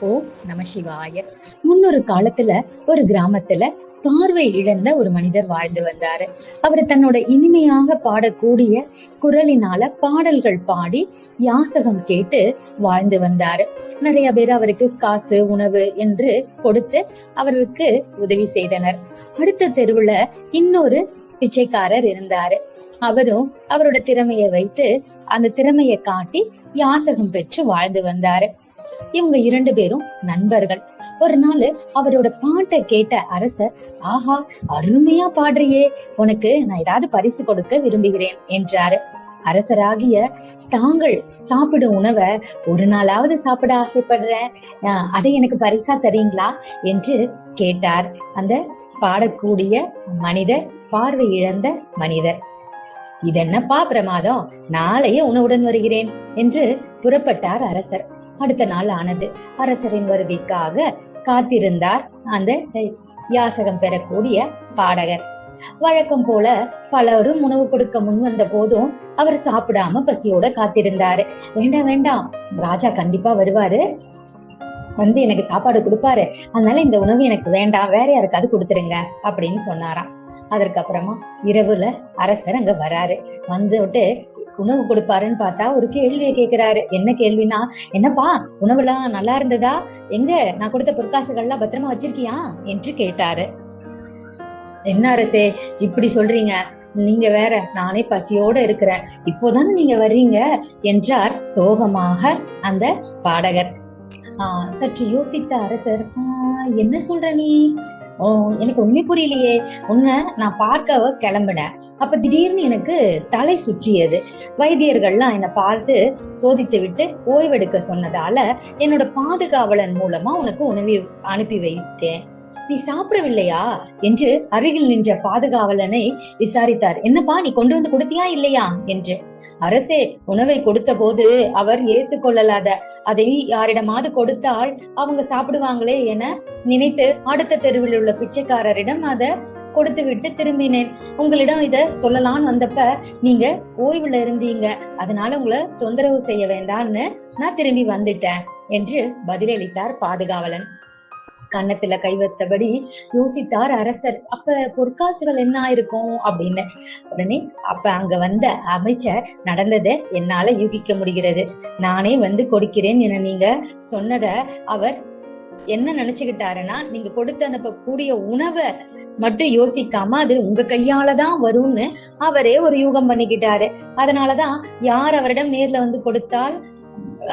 ஓம் நம சிவாய. முன்னொரு காலத்துல ஒரு கிராமத்துல பார்வை இழந்த ஒரு மனிதர் வாழ்ந்து வந்தாரு. அவர் தன்னோட இனிமையாக பாடக்கூடிய குரலினால பாடல்கள் பாடி யாசகம் கேட்டு வாழ்ந்து வந்தாரு. நிறைய பேர் அவருக்கு காசு உணவு என்று கொடுத்து அவருக்கு உதவி செய்தனர். அடுத்த தெருவுல இன்னொரு பிச்சைக்காரர் இருந்தாரு. அவரும் அவரோட திறமையை வைத்து அந்த திறமையை காட்டி யாசகம் பெற்று வாழ்ந்து வந்தாரு. இவங்க இரண்டு பேரும் நண்பர்கள். ஒரு நாள் அவரோட பாட்டை கேட்ட அரசர் ஆஹா அருமையா பாடுறியே உனக்கு நான் ஏதாவது பரிசு கொடுக்க விரும்புகிறேன் என்றாரு. அரசராகிய தாங்கள் சாப்பிடும் உணவை ஒரு நாளாவது சாப்பிட ஆசைப்படுறேன். ஆஹ், அதை எனக்கு பரிசா தரீங்களா? என்று கேட்டார் அந்த பாடக்கூடிய மனிதர் பார்வை இழந்த மனிதர். இதென்னப்பா பிரமாதம் நாளையே உணவுடன் வருகிறேன் என்று புறப்பட்டார் அரசர். அடுத்த நாள் ஆனது. அரசரின் வருகைக்காக காத்திருந்தார் அந்த யாசகம் பெறக்கூடிய பாடகர். வழக்கம் போல பலரும் உணவு கொடுக்க முன் வந்த போதும் அவர் சாப்பிடாம பசியோட காத்திருந்தாரு. வேண்டாம் வேண்டாம். ராஜா கண்டிப்பா வருவாரு. வந்து எனக்கு சாப்பாடு கொடுப்பாரு. அதனால இந்த உணவு எனக்கு வேண்டாம். வேற யாருக்காவது கொடுத்துருங்க அப்படின்னு சொன்னாராம். அதற்கப்புறமா இரவுல அரசர் அங்க வராரு. வந்துட்டு உணவு கொடுப்பாருன்னு பார்த்தா ஒரு கேள்வியை கேட்கிறாரு. என்ன கேள்வினா என்னப்பா உணவுலாம் நல்லா இருந்ததா? எங்க? நான் கொடுத்த பொற்காசுகள்லாம் பத்திரமா வச்சிருக்கியா? என்று கேட்டாரு. என்ன அரசே இப்படி சொல்றீங்க? நீங்க வேற நானே பசியோட இருக்கிறேன். இப்போதானே நீங்க வர்றீங்க? என்றார் சோகமாக அந்த பாடகர். ஆஹ் சற்று யோசித்த அரசர் "ஆஹ், என்ன சொல்ற நீ? எனக்கு ஒண்ணுமே புரியலையே. உன்னை நான் பார்க்க கிளம்பினேன். அப்ப திடீர்னு எனக்கு தலை சுற்றியது. வைத்தியர்கள்லாம் என்னை பார்த்து சோதித்து விட்டு ஓய்வெடுக்க சொன்னதால என்னோட பாதுகாவலன் மூலமா உனக்கு உணவை அனுப்பி வைத்தேன். நீ சாப்பிடவில்லையா? என்று அருகில் நின்ற பாதுகாவலனை விசாரித்தார். என்னப்பா நீ கொண்டு வந்து கொடுத்தியா இல்லையா? என்று. அரசே உணவை கொடுத்த போது அவர் ஏத்துக்கொள்ளலாத அதை யாரிடமாவது கொடுத்தால் அவங்க சாப்பிடுவாங்களே என நினைத்து அடுத்த தெருவில் உள்ள பிச்சைக்காரரிடம் அதை கொடுத்து விட்டு திரும்பினேன். உங்களிடம் இத சொல்லலாம்னு வந்தப்ப நீங்க ஓய்வுல இருந்தீங்க. அதனால உங்களை தொந்தரவு செய்ய வேண்டாம்னு நான் திரும்பி வந்துட்டேன் என்று பதிலளித்தார் பாதுகாவலன். கன்னத்துல கை வைத்தபடி யோசித்தார் அரசர் அப்ப பொற்காசுகள் என்ன ஆயிருக்கும்? அப்படின்னு. உடனே அப்ப அங்க வந்த அமைச்சர் நடந்ததை என்னால யூகிக்க முடிகிறது. நானே வந்து கொடுக்கிறேன் என நீங்க சொன்னத அவர் என்ன நினைச்சுக்கிட்டாருன்னா நீங்க கொடுத்து அனுப்பக்கூடிய உணவை மட்டும் யோசிக்காம அது உங்க கையால தான் வரும்னு அவரே ஒரு யூகம் பண்ணிக்கிட்டாரு. அதனாலதான் யார் அவரிடம் நேர்ல வந்து கொடுத்தால்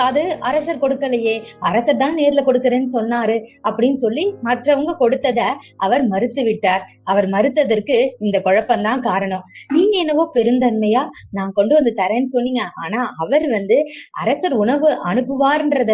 அது அரசர் கொடுக்கலையே. அரசர் தான் நேர்ல கொடுக்கறேன்னு சொன்னாரு அப்படின்னு சொல்லி மற்றவங்க கொடுத்தத அவர் மறுத்து விட்டார். அவர் மறுத்ததற்கு இந்த குழப்பம்தான் காரணம். நீங்க என்னவோ பெருந்தன்மையா நான் கொண்டு வந்து தரேன்னு சொன்னீங்க. ஆனா அவர் வந்து அரசர் உணவு அனுப்புவார்ன்றத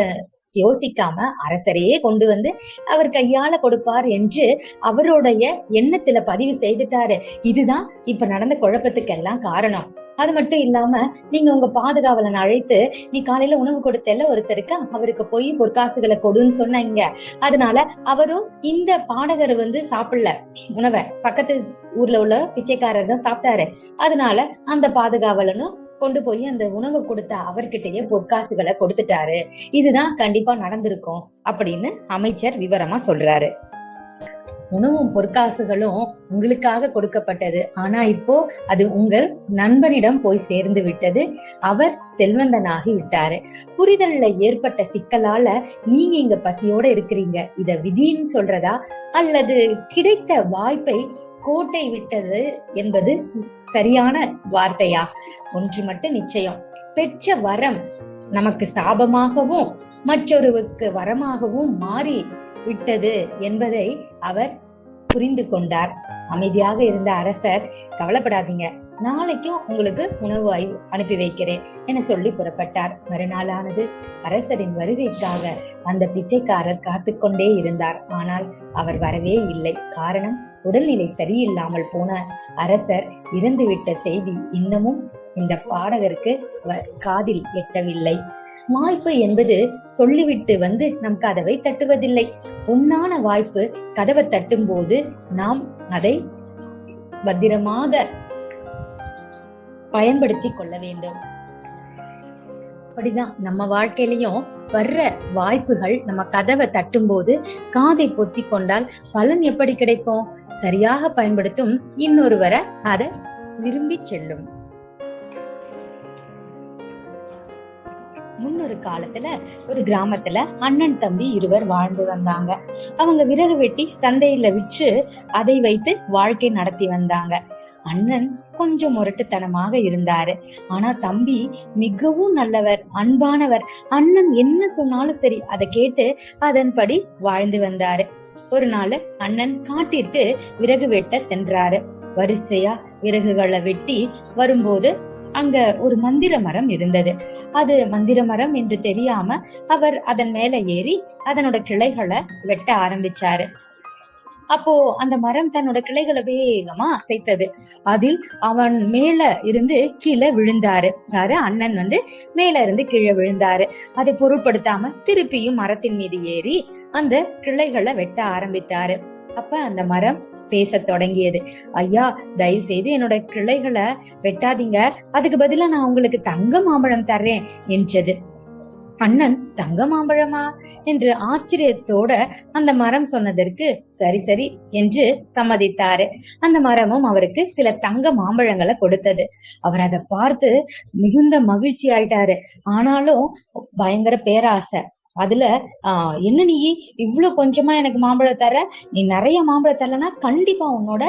யோசிக்காம அரசரையே கொண்டு வந்து அவர் கையால கொடுப்பார் என்று அவருடைய எண்ணத்துல பதிவு செய்துட்டாரு. இதுதான் இப்ப நடந்த குழப்பத்துக்கெல்லாம் காரணம். அது மட்டும் இல்லாம நீங்க உங்க பாதுகாவலன் அழைத்து நீ காலையில உணவு கொடுத்தல ஒருத்தருக்கு. அவருக்கு போய் பொற்காசுகளை கொடுன்னு சொன்னாங்க. அதனால அவரும் இந்த பாடகர் வந்து சாப்பிடல. உணவை. பக்கத்து ஊர்ல உள்ள பிச்சைக்காரர் தான் சாப்பிட்டாரு. அதனால அந்த பாதுகாவலனும் கொண்டு போய் அந்த உணவு கொடுத்த அவர்கிட்டயே பொற்காசுகளை கொடுத்துட்டாரு. இதுதான் கண்டிப்பா நடந்திருக்கும் அப்படின்னு அமைச்சர் விவரமா சொல்றாரு. உணவும் பொற்காசுகளும் உங்களுக்காக கொடுக்கப்பட்டது. ஆனா இப்போ அது உங்கள் நண்பனிடம் போய் சேர்ந்து விட்டது. அவர் செல்வந்தனாகி விட்டாரு. புரிதல்ல ஏற்பட்ட சிக்கலால நீங்க இங்க பசியோட இருக்கிறீங்க. இத விதின்னு சொல்றதா? அல்லது கிடைத்த வாய்ப்பை கோட்டை விட்டது என்பது சரியான வார்த்தையா? ஒன்று மட்டும் நிச்சயம். பெற்ற வரம் நமக்கு சாபமாகவும் மற்றொருவருக்கு வரமாகவும் மாறி விட்டது என்பதை அவர் புரிந்து கொண்டார். அமைதியாக இருந்த அரசர் கவலைப்படாதீங்க. நாளைக்கும் உங்களுக்கு உணவு அனுப்பி வைக்கிறேன் என சொல்லி புறப்பட்டார். மறுநாளானது அரசரின் வருகைக்காக அந்த பிச்சைக்காரர் காத்து கொண்டே இருந்தார். ஆனால் அவர் வரவே இல்லை. காரணம் உடல்நிலை சரியில்லாமல் போன அரசர் இறந்துவிட்ட செய்தி இன்னமும் இந்த பாடகருக்கு வ- காதில் எட்டவில்லை. வாய்ப்பு என்பது சொல்லிவிட்டு வந்து நம் கதவை தட்டுவதில்லை. பொன்னான வாய்ப்பு கதவை தட்டும் போது நாம் அதை பத்திரமாக பயன்படுத்தி கொள்ள வேண்டும். அப்படிதான் நம்ம வாழ்க்கையிலையும் வர்ற வாய்ப்புகள் நம்ம கதவை தட்டும் போது காதை பொத்தி கொண்டால் பலன் எப்படி கிடைக்கும்? சரியாக பயன்படுத்தும் இன்னொருவரை அதை விரும்பி செல்லும். முன்னொரு காலத்துல ஒரு கிராமத்துல அண்ணன் தம்பி இருவர் வாழ்ந்து வந்தாங்க. அவங்க விறகு வெட்டி சந்தையில விற்று அதை வைத்து வாழ்க்கை நடத்தி வந்தாங்க. அண்ணன் கொஞ்சம் முரட்டுத்தனமாக இருந்தாரு. ஆனா தம்பி மிகவும் நல்லவர் அன்பானவர். அண்ணன் என்ன சொன்னாலும் சரி அதை கேட்டு அதன்படி வாழ்ந்து வந்தாரு. ஒரு நாள் அண்ணன் காட்டிற்கு விறகு வெட்ட சென்றாரு. வரிசையா விறகுகளை வெட்டி வரும்போது அங்க ஒரு மந்திர மரம் இருந்தது. அது மந்திர மரம் என்று தெரியாம அவர் அதன் மேல ஏறி அதனோட கிளைகளை வெட்ட ஆரம்பிச்சாரு. அப்போ அந்த மரம் தன்னோட கிளைகளை வேகமா அசைத்தது. அதில் அவன் மேல இருந்து கீழே விழுந்தாரு. யாரு? அண்ணன் வந்து மேல இருந்து கீழே விழுந்தாரு. அதை பொருட்படுத்தாம திருப்பியும் மரத்தின் மீது ஏறி அந்த கிளைகளை வெட்ட ஆரம்பித்தாரு. அப்ப அந்த மரம் பேச தொடங்கியது. ஐயா தயவு செய்து என்னோட கிளைகளை வெட்டாதீங்க. அதுக்கு பதிலா நான் உங்களுக்கு தங்க மாம்பழம் தர்றேன் என்றது. அண்ணன் தங்க மாம்பழமா என்று ஆச்சரியத்தோட அந்த மரம் சொன்னதற்கு சரி சரி என்று சம்மதித்தாரு. அந்த மரமும் அவருக்கு சில தங்க மாம்பழங்களை கொடுத்தது. அவர் அதை பார்த்து மிகுந்த மகிழ்ச்சி ஆயிட்டாரு. ஆனாலும் பயங்கர பேராசை. அதுல ஆஹ் என்ன நீ? இவ்வளவு கொஞ்சமா எனக்கு மாம்பழம் தர நீ நிறைய மாம்பழம் தரலன்னா கண்டிப்பா உன்னோட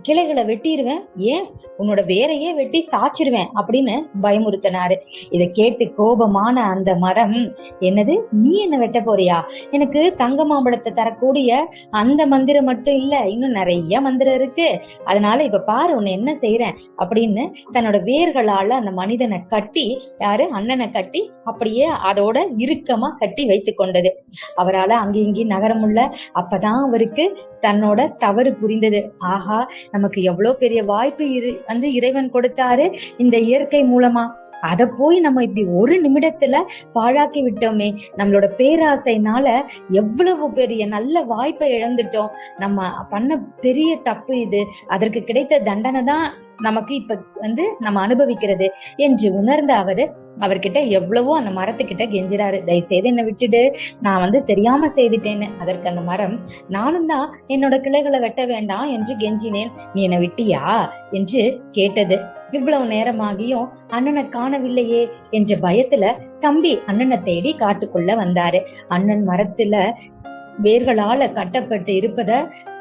கிளைகளை வெட்டிடுவேன் ஏன்? உன்னோட வேரையே வெட்டி சாச்சிருவேன் அப்படின்னு பயமுறுத்தினாரு. இதை கேட்டு கோபமான அந்த மரம் என்னது? நீ என்ன வெட்ட போறியா? எனக்கு தங்க மாம்பழத்தை தரக்கூடிய அந்த மந்திரம் மட்டும் இல்ல இன்னும் நிறைய மந்திரம் இருக்கு. அதனால இப்ப பாரு உன்னை என்ன செய்யறேன் அப்படின்னு தன்னோட வேர்களால அந்த மனிதனை கட்டி யாரு? அண்ணனை கட்டி அப்படியே அதோட இறுக்கமா கட்டி வைத்து கொண்டது. அவரால் அங்கே இங்கேயும் நகரமுள்ள அப்பதான் அவருக்கு தன்னோட தவறு புரிந்தது. ஆஹா நமக்கு எவ்வளவு பெரிய வாய்ப்பு இரு வந்து இறைவன் கொடுத்தாரு இந்த இயற்கை மூலமா. அதை போய் நம்ம இப்படி ஒரு நிமிடத்துல பாழாக்கி விட்டோமே. நம்மளோட பேராசைனால எவ்வளவு பெரிய நல்ல வாய்ப்பை இழந்துட்டோம். நம்ம பண்ண பெரிய தப்பு இது. அதற்கு கிடைத்த தண்டனை தான் நமக்கு இப்ப வந்து நம்ம அனுபவிக்கிறது என்று உணர்ந்த அவரு அவர்கிட்ட எவ்வளவோ அந்த மரத்துக்கிட்ட கெஞ்சிறாரு. தயவு செய்து என்னை விட்டுடு. நான் வந்து தெரியாம செய்துட்டேன்னு. அதற்கு அந்த மரம் நானும் தான் என்னோட கிளைகளை வெட்ட வேண்டாம் என்று கெஞ்சினேன். நீ என்னை விட்டியா? என்று கேட்டது. இவ்வளவு நேரமாகியும் அண்ணனை காணவில்லையே என்ற பயத்துல தம்பி அண்ணனை தேடி காட்டுக்குள்ள வந்தாரு. அண்ணன் மரத்துல வேர்களால கட்டப்பட்டு இருப்பத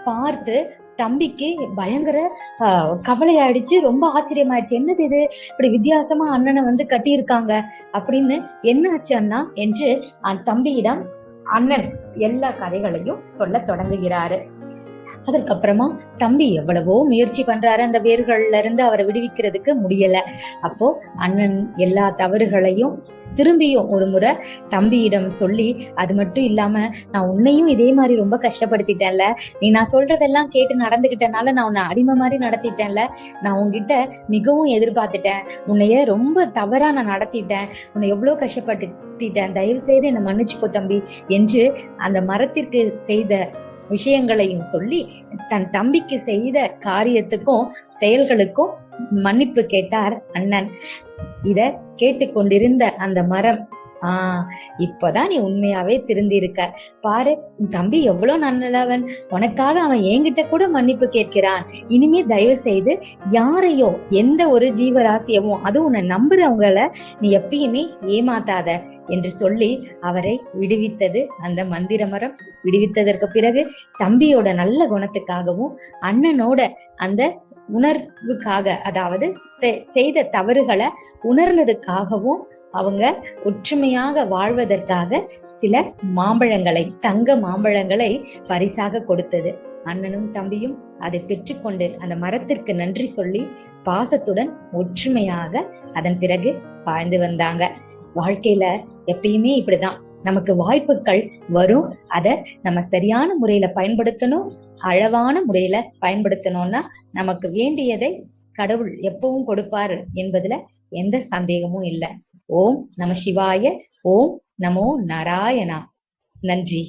பார்த்து தம்பிக்கு பயங்கர ஆஹ், கவலை ஆயிடுச்சு ரொம்ப ஆச்சரியமாயிடுச்சு. என்னது இது? இப்படி வித்தியாசமா அண்ணனை வந்து கட்டியிருக்காங்க அப்படின்னு என்ன ஆச்சு அண்ணா? என்று தம்பியிடம் அண்ணன் எல்லா கதைகளையும் சொல்ல தொடங்குகிறாரு. அதற்கப்புறமா தம்பி எவ்வளவோ முயற்சி பண்றாரு அந்த வேர்கள்ல இருந்து அவரை விடுவிக்கிறதுக்கு முடியல. அப்போ அண்ணன் எல்லா தவறுகளையும் திரும்பியும் ஒரு முறை தம்பியிடம் சொல்லி அது மட்டும் இல்லாம நான் உன்னையும் இதே மாதிரி ரொம்ப கஷ்டப்படுத்திட்டேன்ல. நீ நான் சொல்றதெல்லாம் கேட்டு நடந்துகிட்டனால நான் உன்னை அடிமை மாதிரி நடத்திட்டேன்ல. நான் உன்கிட்ட மிகவும் எதிர்பார்த்துட்டேன். உன்னைய ரொம்ப தவறா நான் நடத்திட்டேன். உன்னை எவ்வளோ கஷ்டப்படுத்திட்டேன். தயவு செய்து என்னை மன்னிச்சுக்கோ தம்பி என்று அந்த மரத்திற்கு செய்த விஷயங்களையும் சொல்லி தன் தம்பிக்கு செய்த காரியத்துக்கும் செயல்களுக்கும் மன்னிப்பு கேட்டார் அண்ணன். இத கேட்டுக்கொண்டிருந்த அந்த மரம் ஆஹ் இப்பதான் நீ உண்மையாவே திருந்திருக்க. பாரு உன் தம்பி எவ்வளவு நல்லவன். உனக்காக அவன் என்கிட்ட கூட மன்னிப்பு கேட்கிறான். இனிமே தயவு செய்து யாரையோ எந்த ஒரு ஜீவராசியமோ அது உன்னை நம்புறவங்கள நீ எப்பயுமே ஏமாத்தாத என்று சொல்லி அவரை விடுவித்தது அந்த மந்திர மரம். விடுவித்ததற்கு பிறகு தம்பியோட நல்ல குணத்துக்காகவும் அண்ணனோட அந்த உணர்வுக்காக அதாவது செய்த தவறுகளை உணர்ந்ததுக்காகவும் அவங்க ஒற்றுமையாக வாழ்வதற்காக சில மாம்பழங்களை தங்க மாம்பழங்களை பரிசாக கொடுத்தது. அண்ணனும் தம்பியும் அதை பெற்றுக்கொண்டு அந்த மரத்திற்கு நன்றி சொல்லி பாசத்துடன் ஒற்றுமையாக அதன் பிறகு வாழ்ந்து வந்தாங்க. வாழ்க்கையில எப்பயுமே இப்படிதான். நமக்கு வாய்ப்புகள் வரும். அதை நம்ம சரியான முறையில பயன்படுத்தணும். அளவான முறையில பயன்படுத்தணும்னா நமக்கு வேண்டியதை கடவுள் எப்பவும் கொடுப்பாரு என்பதுல எந்த சந்தேகமும் இல்லை. ஓம் நம சிவாய ஓம் நமோ நாராயணா. நன்றி.